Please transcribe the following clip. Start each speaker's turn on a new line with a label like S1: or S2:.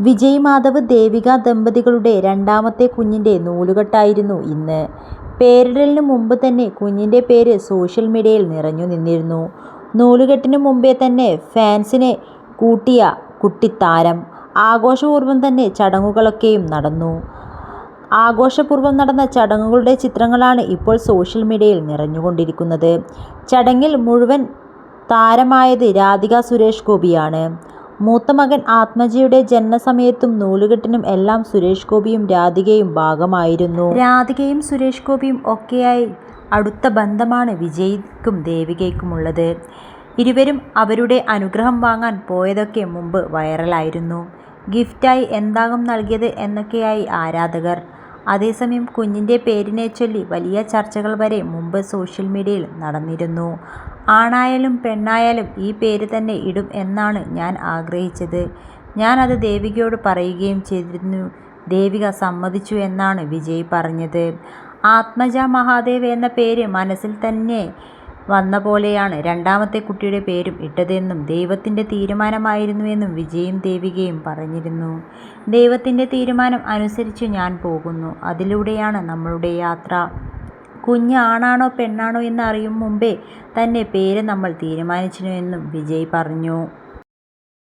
S1: വിജയ് മാധവ് ദേവിക ദമ്പതികളുടെ രണ്ടാമത്തെ കുഞ്ഞിന്റെ നൂലുകെട്ടായിരുന്നു ഇന്ന്. പേരിടലിന് മുമ്പ് തന്നെ കുഞ്ഞിന്റെ പേര് സോഷ്യൽ മീഡിയയിൽ നിറഞ്ഞു നിന്നിരുന്നു. നൂലുകെട്ടിന് മുമ്പേ തന്നെ ഫാൻസിനെ കൂട്ടിയ കുട്ടിത്താരം. ആഘോഷപൂർവം തന്നെ ചടങ്ങുകളൊക്കെയും നടന്നു. ആഘോഷപൂർവം നടന്ന ചടങ്ങുകളുടെ ചിത്രങ്ങളാണ് ഇപ്പോൾ സോഷ്യൽ മീഡിയയിൽ നിറഞ്ഞുകൊണ്ടിരിക്കുന്നത്. ചടങ്ങിൽ മുഴുവൻ താരമായത് രാധിക സുരേഷ് ഗോപിയാണ്. മൂത്ത മകൻ ആത്മജിയുടെ ജനനസമയത്തും നൂലുകെട്ടിനും എല്ലാം സുരേഷ് ഗോപിയും രാധികയും ഭാഗമായിരുന്നു. രാധികയും സുരേഷ് ഗോപിയും ഒക്കെയായി അടുത്ത ബന്ധമാണ് വിജയ്ക്കും ദേവികയ്ക്കുമുള്ളത്. ഇരുവരും അവരുടെ അനുഗ്രഹം വാങ്ങാൻ പോയതൊക്കെ മുമ്പ് വൈറലായിരുന്നു. ഗിഫ്റ്റായി എന്താകും നൽകിയത് എന്നൊക്കെയായി ആരാധകർ. അതേസമയം കുഞ്ഞിന്റെ പേരിനെ ചൊല്ലി വലിയ ചർച്ചകൾ വരെ മുമ്പ് സോഷ്യൽ മീഡിയയിൽ നടന്നിരുന്നു. ആണായാലും പെണ്ണായാലും ഈ പേര് തന്നെ ഇടും എന്നാണ് ഞാൻ ആഗ്രഹിച്ചത്. ഞാൻ അത് ദേവികയോട് പറയുകയും ചെയ്തിരുന്നു ദേവിക സമ്മതിച്ചു എന്നാണ് വിജയ് പറഞ്ഞത്. ആത്മജ മഹാദേവ് എന്ന പേര് മനസ്സിൽ തന്നെ വന്ന പോലെയാണ് രണ്ടാമത്തെ കുട്ടിയുടെ പേരും ഇട്ടതെന്നും ദൈവത്തിന്റെ തീരുമാനമായിരുന്നുവെന്നും വിജയും ദേവികയും പറഞ്ഞിരുന്നു. ദൈവത്തിന്റെ തീരുമാനം അനുസരിച്ച് ഞാൻ പോകുന്നു. അതിലൂടെയാണ് നമ്മളുടെ യാത്ര. കുഞ്ഞ് ആണാണോ പെണ്ണാണോ എന്ന് അറിയും മുമ്പേ തന്നെ പേര് നമ്മൾ തീരുമാനിച്ചിരുന്നുവെന്നും വിജയ് പറഞ്ഞു.